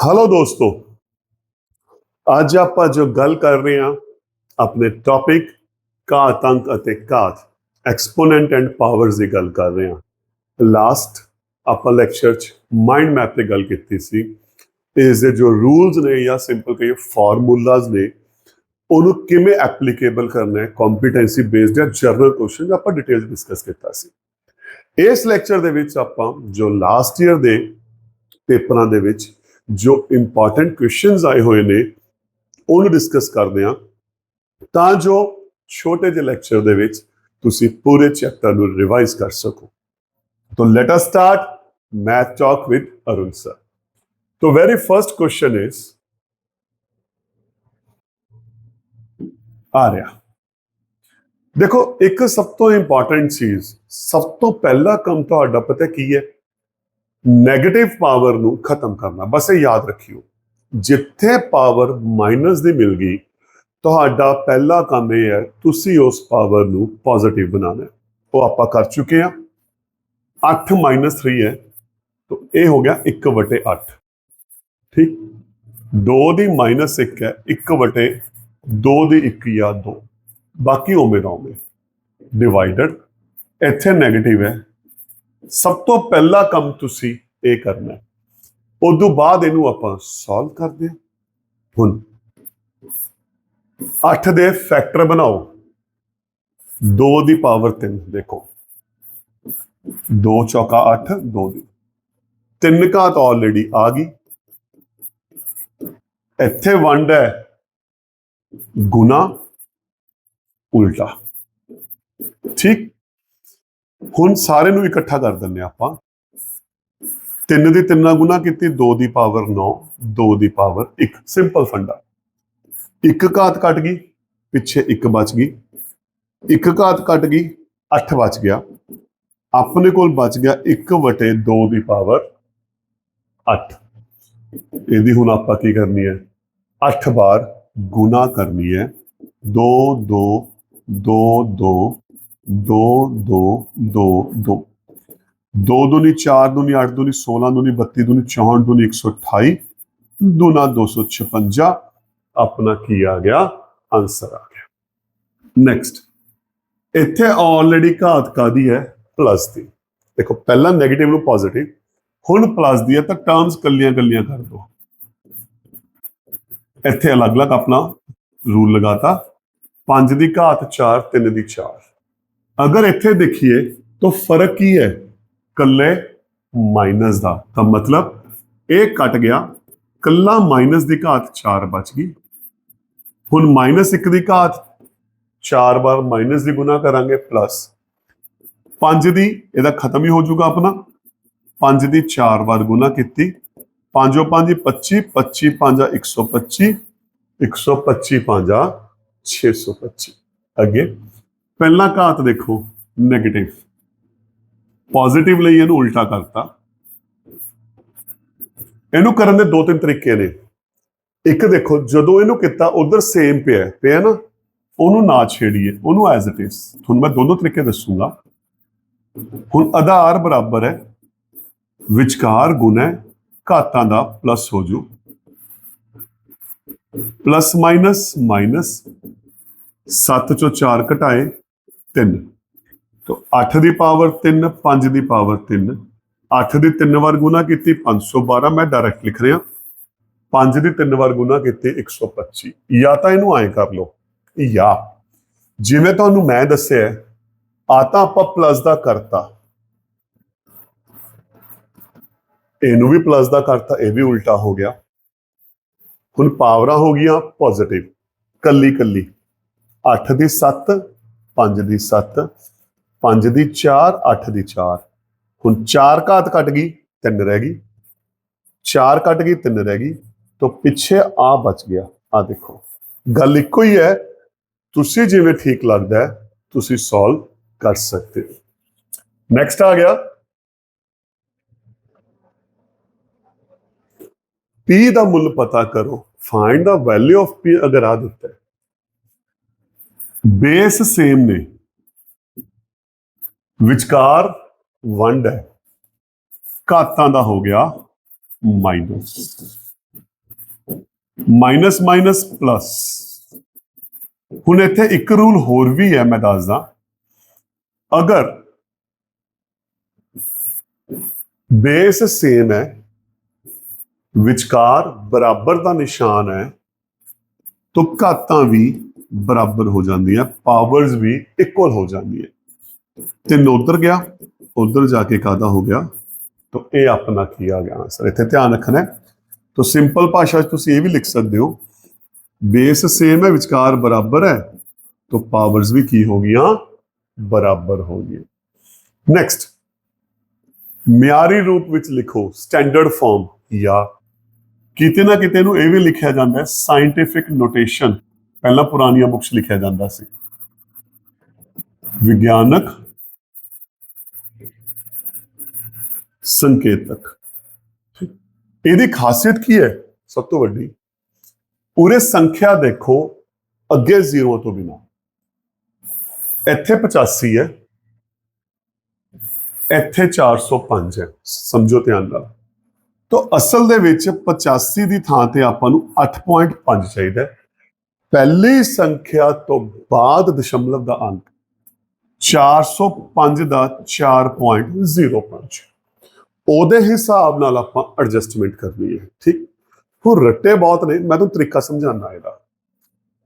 Hello ਦੋਸਤੋ, ਅੱਜ ਆਪਾਂ ਜੋ ਗੱਲ ਕਰ ਰਹੇ ਹਾਂ, ਆਪਣੇ ਟੌਪਿਕ ਘਾਤ ਅੰਕ ਅਤੇ ਘਾਤ ਐਕਸਪੋਨੈਂਟ ਐਂਡ ਪਾਵਰਸ ਦੀ ਗੱਲ ਕਰ ਰਹੇ ਹਾਂ। ਲਾਸਟ ਆਪਾਂ ਲੈਕਚਰ ਚ ਮਾਈਂਡ ਮੈਪ ਤੇ ਗੱਲ ਕੀਤੀ ਸੀ। ਇਸ ਦੇ ਜੋ ਰੂਲਸ ਨੇ ਜਾਂ ਸਿੰਪਲ ਕਹੇ ਫਾਰਮੂਲਾਜ਼ ਨੇ, ਉਹਨੂੰ ਕਿਵੇਂ ਐਪਲੀਕੇਬਲ ਕਰਨਾ ਹੈ ਕੰਪੀਟੈਂਸੀ ਬੇਸਡ ਜਾਂ ਜਰਨਲ ਕੁਐਸਚਨ ਆਪਾਂ ਡਿਟੇਲ ਡਿਸਕਸ ਕੀਤਾ ਸੀ। ਇਸ ਲੈਕਚਰ ਦੇ ਵਿੱਚ ਆਪਾਂ ਜੋ ਲਾਸਟ ਈਅਰ ਦੇ ਪੇਪਰਾਂ ਦੇ ਵਿੱਚ ਜੋ ਇੰਪੋਰਟੈਂਟ ਕੁਐਸਚਨਸ ਆਏ ਹੋਏ ਨੇ, ਉਹਨੂੰ ਡਿਸਕਸ ਕਰਦੇ ਹਾਂ। ਤਾਂ ਜੋ ਛੋਟੇ ਜਿਹੇ ਲੈਕਚਰ ਦੇ ਵਿੱਚ ਤੁਸੀਂ ਪੂਰੇ ਚੈਪਟਰ ਨੂੰ ਰਿਵਾਈਜ਼ ਕਰ ਸਕੋ। तो let us start math talk with Arun sir. So very first question is, ਆ ਰਿਹਾ। ਦੇਖੋ, ਇੱਕ ਸਭ ਤੋਂ ਇੰਪੋਰਟੈਂਟ ਚੀਜ਼, ਸਭ ਤੋਂ ਪਹਿਲਾ ਕੰਮ ਤੁਹਾਡਾ ਪਤਾ ਕੀ ਹੈ? 네ਗੇਟਿਵ ਪਾਵਰ ਨੂੰ ਖਤਮ ਕਰਨਾ। ਬਸ ਇਹ ਯਾਦ ਰੱਖਿਓ। ਜਿੱਥੇ ਪਾਵਰ ਮਾਈਨਸ ਦੀ ਮਿਲ ਗਈ, ਤੁਹਾਡਾ ਪਹਿਲਾ ਕੰਮ ਇਹ ਹੈ, ਤੁਸੀਂ ਉਸ ਪਾਵਰ ਨੂੰ ਪੋਜ਼ਿਟਿਵ ਬਣਾਉਣਾ ਉਹ ਆਪਾਂ ਕਰ ਚੁੱਕੇ ਹਾਂ। 8 3 ਹੈ। ਤਾਂ ਇਹ ਹੋ ਗਿਆ 1 ਵਟੇ 8 ਠੀਕ? 2 ਦੀ ਮਾਈਨਸ 1 ਹੈ 1 ਵਟੇ 2 ਦੀ 1 ਜਾਂ 2 ਬਾਕੀ ਉਵੇਂ ਦਾ ਉਵੇਂ ਡਿਵਾਈਡਡ ਇੱਥੇ 네ਗੇਟਿਵ ਹੈ। ਸਭ ਤੋਂ ਪਹਿਲਾ ਕੰਮ ਤੁਸੀਂ ਇਹ ਕਰਨਾ ਹੈ। ਉਦੋਂ ਬਾਅਦ ਇਹਨੂੰ ਆਪਾਂ ਸੋਲਵ ਕਰਦੇ ਹਾਂ। ਹੁਣ 8 ਦੇ ਫੈਕਟਰ ਬਣਾਓ। 2 ਦੀ ਪਾਵਰ 3 ਦੇਖੋ। 2 ਚੌਕਾ 8 2 ਦੀ। 3 ਘਾਤ ਆਲਰੇਡੀ ਆ ਗਈ। ਇੱਥੇ ਵੰਡ ਹੈ ਗੁਣਾ ਉਲਟਾ। ਠੀਕ? ਹੁਣ ਸਾਰੇ ਨੂੰ ਇਕੱਠਾ ਕਰ ਦਿੰਨੇ ਆਪਾਂ। 3 ਦੀ 3 ਨਾਲ ਗੁਣਾ ਕੀਤੀ 2 ਦੀ ਪਾਵਰ 9 2 ਦੀ ਪਾਵਰ 1 ਸਿੰਪਲ ਫੰਡਾ। ਇੱਕ ਘਾਤ ਕੱਟ ਗਈ, ਪਿੱਛੇ ਇੱਕ ਬਚ ਗਈ। ਇੱਕ ਘਾਤ ਕੱਟ ਗਈ 8 ਬਚ ਗਿਆ। ਆਪਣੇ ਕੋਲ ਬਚ ਗਿਆ 1 ਵਟੇ 2 ਦੀ ਪਾਵਰ 8 ਇਹਦੀ ਹੁਣ ਆਪਾਂ ਕੀ ਕਰਨੀ ਹੈ? 8 ਵਾਰ ਗੁਣਾ ਕਰਨੀ ਹੈ। 2 2 2 2 2 2 2 2 2 ਦੂਨੀ 4 ਦੂਨੀ 8 ਦੂਨੀ 16 ਦੂਨੀ 32 ਦੂਨੀ 64 ਦੂਨੀ 128 ਦੂਨਾ 256 ਆਪਣਾ ਕੀ ਆ ਗਿਆ ਆਨਸਰ ਆ ਗਿਆ ਨੈਕਸਟ ਇੱਥੇ ਆਲਰੇਡੀ ਘਾਤ ਕਾਦੀ ਹੈ ਪਲੱਸ ਦੀ ਦੇਖੋ ਪਹਿਲਾਂ 네ਗੇਟਿਵ ਨੂੰ ਪੋਜ਼ਿਟਿਵ ਹੁਣ ਪਲੱਸ ਦੀ ਹੈ ਤਾਂ ਟਰਮਸ ਕੱਲੀਆਂ ਕੱਲੀਆਂ ਕਰ ਦੋ ਇੱਥੇ ਅਲੱਗ-ਅਲੱਗ ਆਪਣਾ ਰੂਲ ਲਗਾਤਾ 5 ਦੀ ਘਾਤ 4 3 ਦੀ 4 ਅਗਰ ਇੱਥੇ ਦੇਖੀਏ ਤਾਂ ਫ਼ਰਕ ਕੀ ਹੈ? ਕੱਲੇ ਮਾਈਨਸ ਦਾ। ਤਾਂ ਮਤਲਬ ਇਹ ਕੱਟ ਗਿਆ ਕੱਲਾ ਮਾਈਨਸ ਦੀ ਘਾਤ 4 ਬਚ ਗਈ। ਹੁਣ ਮਾਈਨਸ 1 ਦੀ ਘਾਤ 4 ਵਾਰ ਮਾਈਨਸ ਦੀ ਗੁਣਾ ਕਰਾਂਗੇ ਪਲੱਸ 5 ਦੀ, ਇਹਦਾ ਖਤਮ ਹੀ ਹੋ ਜਾਊਗਾ ਆਪਣਾ। 5 ਦੀ 4 ਵਾਰ ਗੁਣਾ ਕੀਤੀ। 5 5 25 25 5 125 125 5 625 ਅੱਗੇ। ਪਹਿਲਾ ਘਾਤ ਦੇਖੋ 네ਗੇਟਿਵ ਪੋਜ਼ਿਟਿਵ ਲਈ ਇਹਨੂੰ ਉਲਟਾ ਕਰਤਾ। ਇਹਨੂੰ ਕਰਨ ਦੇ ਦੋ ਤਿੰਨ ਤਰੀਕੇ ਨੇ। ਇੱਕ ਦੇਖੋ, ਜਦੋਂ ਇਹਨੂੰ ਕੀਤਾ, ਉਧਰ ਸੇਮ ਪਿਆ ਪਿਆ ਨਾ, ਉਹਨੂੰ ਨਾ ਛੇੜੀਏ, ਉਹਨੂੰ ਐਜ਼ ਇਟ ਇਜ਼ ਤੁਹਾਨੂੰ ਮੈਂ ਦੋਨੋਂ ਤਰੀਕੇ ਦੱਸੂਗਾ। ਹੁਣ ਆਧਾਰ ਬਰਾਬਰ ਹੈ। ਵਿਚਕਾਰ ਗੁਣ ਹੈ। ਘਾਤਾਂ ਦਾ ਪਲੱਸ ਹੋ ਜੂ ਪਲੱਸ ਮਾਈਨਸ ਮਾਈਨਸ 7 ਚੋਂ 4 ਘਟਾਏ। 3 ਤੋ 8 ਦੀ ਪਾਵਰ 3 5 ਦੀ ਪਾਵਰ 3 8 ਦੀ 3 ਵਾਰ ਗੁਣਾ ਕੀਤੀ 512 ਮੈਂ ਡਾਇਰੈਕਟ ਲਿਖ ਰਿਹਾ। 5 ਦੀ 3 ਵਾਰ ਗੁਣਾ ਕੀਤੀ 125 ਜਾਂ ਤਾਂ ਇਹਨੂੰ ਐਂ ਕਰ ਲਓ, ਜਾਂ ਜਿਵੇਂ ਤੁਹਾਨੂੰ ਮੈਂ ਦੱਸਿਆ ਆ ਤਾਂ ਆਪਾਂ ਪਲੱਸ ਦਾ ਕਰਤਾ। ਇਹਨੂੰ ਵੀ ਪਲੱਸ ਦਾ ਕਰਤਾ, ਇਹ ਵੀ ਉਲਟਾ ਹੋ ਗਿਆ। ਹੁਣ ਪਾਵਰਾਂ ਹੋ ਗਈਆਂ ਪੋਜ਼ਿਟਿਵ ਕੱਲੀ ਕੱਲੀ 8 ਦੀ 7 5 ਦੀ 7 5 ਦੀ 4 8 ਦੀ 4 ਹੁਣ 4 ਘਾਤ ਕੱਟ ਗਈ 3 ਰਹਿ ਗਈ। 4 ਕੱਟ ਗਈ 3 ਰਹਿ ਗਈ। ਤਾਂ ਪਿੱਛੇ ਆ ਬਚ ਗਿਆ। ਆ ਦੇਖੋ। ਗੱਲ ਇੱਕੋ ਹੀ ਹੈ, ਤੁਸੀਂ ਜਿਵੇਂ ਠੀਕ ਲੱਗਦਾ ਤੁਸੀਂ ਸੋਲਵ ਕਰ ਸਕਦੇ ਹੋ। ਨੈਕਸਟ ਆ ਗਿਆ। P ਦਾ ਮੁੱਲ ਪਤਾ ਕਰੋ। Find the value of P ਅਗਰ ਆ ਦਿੱਤਾ ਹੈ। ਬੇਸ ਸੇਮ ਨੇ। ਵਿਚਕਾਰ ਵੰਡ ਹੈ। ਘਾਤਾਂ ਦਾ ਹੋ ਗਿਆ ਮਾਈਨਸ। Minus minus plus. ਹੁਣ ਇੱਥੇ ਇੱਕ ਰੂਲ ਹੋਰ ਵੀ ਹੈ, ਮੈਂ ਦੱਸਦਾ। ਅਗਰ ਬੇਸ ਸੇਮ ਹੈ, ਵਿਚਕਾਰ ਬਰਾਬਰ ਦਾ ਨਿਸ਼ਾਨ ਹੈ, ਤਾਂ ਘਾਤਾਂ ਵੀ ਬਰਾਬਰ ਹੋ ਜਾਂਦੀਆਂ ਪਾਵਰਸ ਵੀ ਇਕੁਅਲ ਹੋ ਜਾਂਦੀਆਂ। ਤਿੰਨ ਉਧਰ ਗਿਆ, ਉਧਰ ਜਾ ਕੇ ਕਾਦਾ ਹੋ ਗਿਆ? ਤਾਂ ਇਹ ਆਪਣਾ ਕੀ ਆ ਗਿਆ ਸਰ ਇੱਥੇ ਧਿਆਨ ਰੱਖਣਾ ਤਾਂ ਸਿੰਪਲ ਭਾਸ਼ਾ 'ਚ ਤੁਸੀਂ ਇਹ ਵੀ ਲਿਖ ਸਕਦੇ ਹੋ ਬੇਸ ਸੇਮ ਹੈ, ਵਿਚਕਾਰ ਬਰਾਬਰ ਹੈ, ਤਾਂ ਪਾਵਰਸ ਵੀ ਕੀ ਹੋ ਗਈਆਂ? ਬਰਾਬਰ ਹੋ ਗਈਆਂ। ਨੈਕਸਟ ਮਿਆਰੀ ਰੂਪ ਵਿੱਚ ਲਿਖੋ ਸਟੈਂਡਰਡ ਫਾਰਮ ਜਾਂ ਕਿਤੇ ਨਾ ਕਿਤੇ ਨੂੰ ਇਹ ਵੀ ਲਿਖਿਆ ਜਾਂਦਾ ਹੈ ਸਾਇੰਟੀਫਿਕ ਨੋਟੇਸ਼ਨ ਪਹਿਲਾਂ ਪੁਰਾਣੀਆਂ ਬੁੱਕਸ ਲਿਖਿਆ ਜਾਂਦਾ ਸੀ। ਵਿਗਿਆਨਕ ਸੰਕੇਤਕ। ਇਹਦੀ ਖਾਸੀਅਤ ਕੀ ਹੈ? ਸਭ ਤੋਂ ਵੱਡੀ, ਪੂਰੇ ਸੰਖਿਆ ਦੇਖੋ ਅੱਗੇ ਜ਼ੀਰੋ ਤੋਂ ਬਿਨਾ। ਇੱਥੇ 85 ਹੈ, ਇੱਥੇ 405 ਹੈ, ਸਮਝੋ ਧਿਆਨ ਨਾਲ। ਤਾਂ ਅਸਲ ਦੇ ਵਿੱਚ 85 ਦੀ ਥਾਂ ਤੇ ਆਪਾਂ ਨੂੰ 8.5 ਚਾਹੀਦਾ ਹੈ। ਪਹਿਲੀ ਸੰਖਿਆ ਤੋਂ ਬਾਅਦ ਦਸ਼ਮਲਵ ਦਾ ਅੰਕ 405 ਦਾ 4.05 ਉਹਦੇ ਹਿਸਾਬ ਨਾਲ ਆਪਾਂ ਐਡਜਸਟਮੈਂਟ ਕਰਨੀ ਹੈ, ਠੀਕ? ਹੁਣ ਰੱਟੇ ਬਹੁਤ ਨੇ, ਮੈਂ ਤੁਹਾਨੂੰ ਤਰੀਕਾ ਸਮਝਾਉਣਾ ਇਹਦਾ।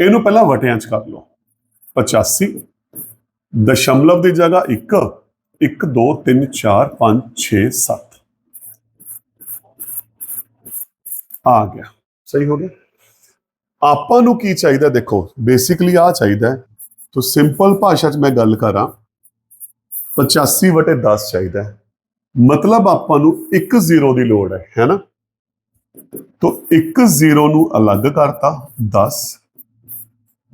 ਇਹਨੂੰ ਪਹਿਲਾਂ ਵਟਿਆਂ 'ਚ ਕਰ ਲਓ। 85 ਦਸ਼ਮਲਵ ਦੀ ਜਗ੍ਹਾ 1 1 2 3 4 5 6 7 ਆ ਗਿਆ। ਸਹੀ ਹੋ ਗਿਆ? ਆਪਾਂ ਨੂੰ ਕੀ ਚਾਹੀਦਾ ਦੇਖੋ ਬੇਸਿਕਲੀ ਆ ਚਾਹੀਦਾ ਹੈ। ਤੋ ਸਿੰਪਲ ਭਾਸ਼ਾ 'ਚ ਮੈਂ ਗੱਲ ਕਰਾਂ 85 ਵਟੇ 10 ਚਾਹੀਦਾ ਹੈ। ਮਤਲਬ ਆਪਾਂ ਨੂੰ ਇੱਕ ਜ਼ੀਰੋ ਦੀ ਲੋੜ ਹੈ ਹੈਨਾ ਤੋ ਇੱਕ ਜ਼ੀਰੋ ਨੂੰ ਅਲੱਗ ਕਰਤਾ 10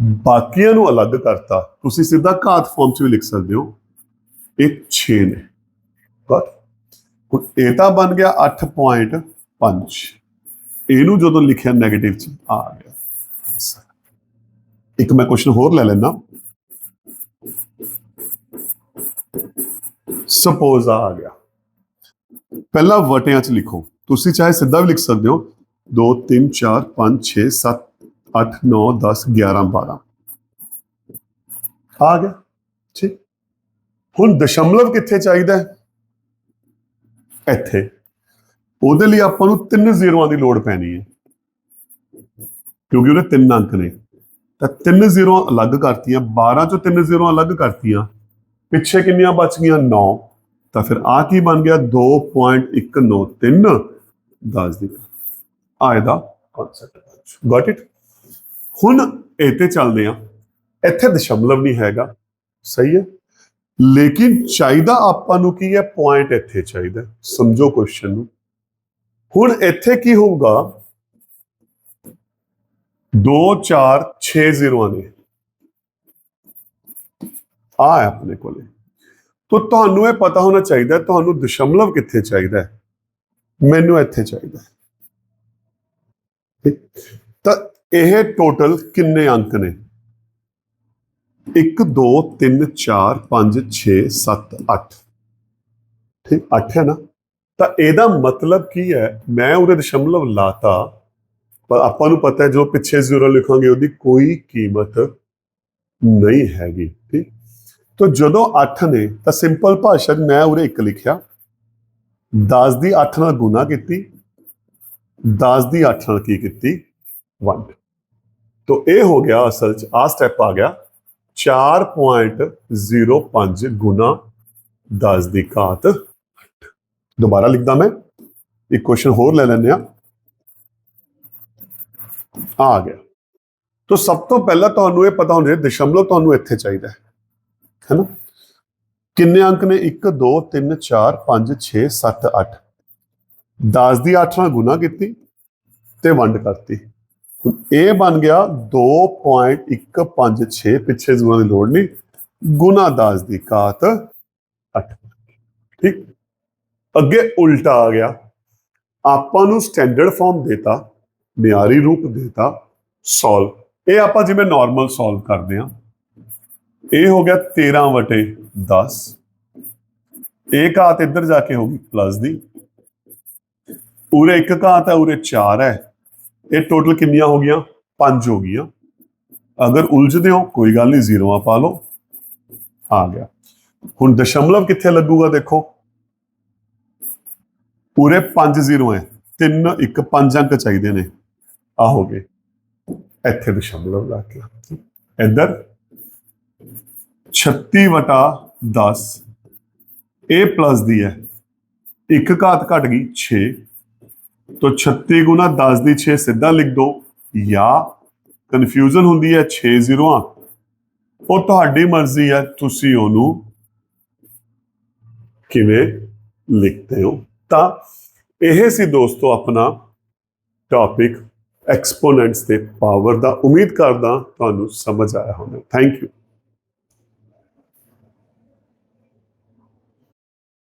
ਬਾਕੀਆਂ ਨੂੰ ਅਲੱਗ ਕਰਤਾ, ਤੁਸੀਂ ਸਿੱਧਾ ਘਾਤ ਫਾਰਮ 'ਚ ਵੀ ਲਿਖ ਸਕਦੇ ਹੋ। ਇਹ 6 ਨੇ। ਗॉट ਹੁਣ ਇਹ ਤਾਂ ਬਣ ਗਿਆ 8.5 ਇਹਨੂੰ ਜਦੋਂ ਲਿਖਿਆ 네ਗੇਟਿਵ 'ਚ, ਆ ਗਿਆ। ਇੱਕ ਮੈਂ ਕੁਐਸਚਨ ਹੋਰ ਲੈ ਲੈਣਾ ਸਪੋਜ਼ ਆ ਗਿਆ। ਪਹਿਲਾ ਵਟਿਆਂ 'ਚ ਲਿਖੋ। ਤੁਸੀਂ ਚਾਹੇ ਸਿੱਧਾ ਵੀ ਲਿਖ ਸਕਦੇ ਹੋ। 2 3 4 5 6 7 8 9 10 11 12 ਆ ਗਿਆ। ਠੀਕ ਹੁਣ ਦਸ਼ਮਲਵ ਕਿੱਥੇ ਚਾਹੀਦਾ ਹੈ? ਇੱਥੇ। ਉਹਦੇ ਲਈ ਆਪਾਂ ਨੂੰ ਤਿੰਨ ਜ਼ੀਰੋਆਂ ਦੀ ਲੋੜ ਪੈਣੀ ਹੈ। ਕਿਉਂਕਿ ਉਹਦੇ ਤਿੰਨ ਅੰਕ ਨੇ। ਤਾਂ ਤਿੰਨ ਜ਼ੀਰੋਆਂ ਅਲੱਗ ਕਰਤੀਆਂ 12 ਚੋਂ ਤਿੰਨ ਜ਼ੀਰੋਆਂ ਅਲੱਗ ਕਰਤੀਆਂ, ਪਿੱਛੇ ਕਿੰਨੀਆਂ ਬਚ ਗਈਆਂ? 9 ਤਾਂ ਫਿਰ ਆ ਕੀ ਬਣ ਗਿਆ? 2.193 10 ਦੀ ਆ ਇਹਦਾ ਕਨਸੈਪਟ ਗਾਟ ਇਟ ਹੁਣ ਇਹ ਤੇ ਚੱਲਦੇ ਆ ਇੱਥੇ ਦਸ਼ਮਲਵ ਨਹੀਂ ਹੈਗਾ। ਸਹੀ ਹੈ? ਲੇਕਿਨ ਚਾਹੀਦਾ ਆਪਾਂ ਨੂੰ ਕੀ ਹੈ? ਪੁਆਇੰਟ ਇੱਥੇ ਚਾਹੀਦਾ ਸਮਝੋ ਕੁਐਸਚਨ ਨੂੰ। ਹੁਣ ਇੱਥੇ ਕੀ ਹੋਊਗਾ? 2 4 6 ਜ਼ੀਰੋਆਂ ਨੇ। ਆ ਹੈ ਆਪਣੇ ਕੋਲੇ। ਤਾਂ ਤੁਹਾਨੂੰ ਇਹ ਪਤਾ ਹੋਣਾ ਚਾਹੀਦਾ ਤੁਹਾਨੂੰ ਦਸ਼ਮਲਵ ਕਿੱਥੇ ਚਾਹੀਦਾ ਹੈ? ਮੈਨੂੰ ਇੱਥੇ ਚਾਹੀਦਾ ਤਾਂ ਇਹ ਟੋਟਲ ਕਿੰਨੇ ਅੰਕ ਨੇ? 1 2 3 4 5 6 7 8 ਠੀਕ 8 ਹੈ ਨਾ? ਤਾਂ ਇਹਦਾ ਮਤਲਬ ਕੀ ਹੈ? ਮੈਂ ਉਹਦੇ ਦਸ਼ਮਲਵ ਲਾਤਾ। ਪਰ ਆਪਾਂ ਨੂੰ ਪਤਾ ਹੈ ਜੋ ਪਿੱਛੇ ਜ਼ੀਰੋ ਲਿਖਾਂਗੇ ਉਹਦੀ ਕੋਈ ਕੀਮਤ ਨਹੀਂ ਹੈਗੀ, ਠੀਕ? ਤਾਂ ਜਦੋਂ 8 ਨੇ, ਤਾਂ ਸਿੰਪਲ ਭਾਸ਼ਾ 'ਚ ਮੈਂ ਉਰੇ 1 ਲਿਖਿਆ। 10 ਦੀ 8 ਨਾਲ ਗੁਣਾ ਕੀਤੀ। 10 ਦੀ 8 ਨਾਲ ਕੀ ਕੀਤੀ? 1 ਤਾਂ ਇਹ ਹੋ ਗਿਆ ਅਸਲ 'ਚ ਆ ਸਟੈਪ ਆ ਗਿਆ। 4.05 ਗੁਣਾ 10 ਦੀ ਘਾਤ ਅੱਠ। ਦੁਬਾਰਾ ਲਿਖਦਾ ਮੈਂ। ਇੱਕ ਕੁਐਸਚਨ ਹੋਰ ਲੈ ਲੈਂਦੇ ਆ ਆ ਗਿਆ। ਤਾਂ ਸਭ ਤੋਂ ਪਹਿਲਾਂ ਤੁਹਾਨੂੰ ਇਹ ਪਤਾ ਹੋਣਾ ਚਾਹੀਦਾ, ਦਸ਼ਮਲਵ ਤੁਹਾਨੂੰ ਇੱਥੇ ਚਾਹੀਦਾ ਹੈ, ਹੈਨਾ? ਕਿੰਨੇ ਅੰਕ ਨੇ? 1 2 3 4 5 6 7 8 10 ਦੀ 8 ਨਾਲ ਗੁਣਾ ਕੀਤੀ ਤੇ ਵੰਡ ਕਰਤੀ। ਹੁਣ ਇਹ ਬਣ ਗਿਆ 2.156 ਪਿੱਛੇ ਜ਼ੂਆਂ ਦੀ ਲੋੜ ਨਹੀਂ। ਗੁਣਾ 10 ਦੀ ਘਾਤ 8 ਠੀਕ? ਅੱਗੇ ਉਲਟਾ ਆ ਗਿਆ। ਆਪਾਂ ਨੂੰ ਸਟੈਂਡਰਡ ਫਾਰਮ ਦੇਤਾ। ਮਿਆਰੀ ਰੂਪ ਦੇਤਾ ਸੋਲਵ। ਇਹ ਆਪਾਂ ਜਿਵੇਂ ਨਾਰਮਲ ਸੋਲਵ ਕਰਦੇ ਆ ਇਹ ਹੋ ਗਿਆ 13 ਵਟੇ 10 ਇਹ ਘਾਤ ਇੱਧਰ ਜਾ ਕੇ ਹੋਗੀ ਪਲੱਸ ਦੀ। ਉਰੇ ਇੱਕ ਘਾਤ ਹੈ, ਉਰੇ 4 ਹੈ। ਇਹ ਟੋਟਲ ਕਿੰਨੀਆਂ ਹੋ ਗਈਆਂ? ਪੰਜ ਹੋ ਗਈਆਂ। ਅਗਰ ਉਲਝਦੇ ਹੋ, ਕੋਈ ਗੱਲ ਨਹੀਂ, ਜ਼ੀਰੋਆਂ ਪਾ ਲਓ। ਆ ਗਿਆ। ਹੁਣ ਦਸ਼ਮਲਵ ਕਿੱਥੇ ਲੱਗੂਗਾ ਦੇਖੋ। ਪੂਰੇ 5 ਜ਼ੀਰੋ ਹੈ। 3 1 5 ਅੰਕ ਚਾਹੀਦੇ ਨੇ। ਆ ਹੋ ਗਏ। ਇੱਥੇ ਦਸ਼ਮਲਵ ਲਾ ਕੇ। ਇੱਧਰ 36 ਵਟਾ 10 ਇਹ ਪਲੱਸ ਦੀ ਹੈ। ਇੱਕ ਘਾਤ ਘਟ ਗਈ 6 ਤੋਂ 36 ਗੁਣਾ 10 ਦੀ 6 ਸਿੱਧਾ ਲਿਖ ਦੋ। ਜਾਂ ਕਨਫਿਊਜ਼ਨ ਹੁੰਦੀ ਹੈ 6 ਜ਼ੀਰੋਆਂ ਉਹ ਤੁਹਾਡੀ ਮਰਜ਼ੀ ਹੈ। ਤੁਸੀਂ ਉਹਨੂੰ ਕਿਵੇਂ ਲਿਖਦੇ ਹੋ? ਤਾਂ ਇਹ ਸੀ ਦੋਸਤੋ ਆਪਣਾ ਟੌਪਿਕ ਐਕਸਪੋਨੈਂਟਸ ਦੇ ਪਾਵਰ ਦਾ ਉਮੀਦ ਕਰਦਾ ਤੁਹਾਨੂੰ ਸਮਝ ਆਇਆ ਹੋਣਾ। Thank you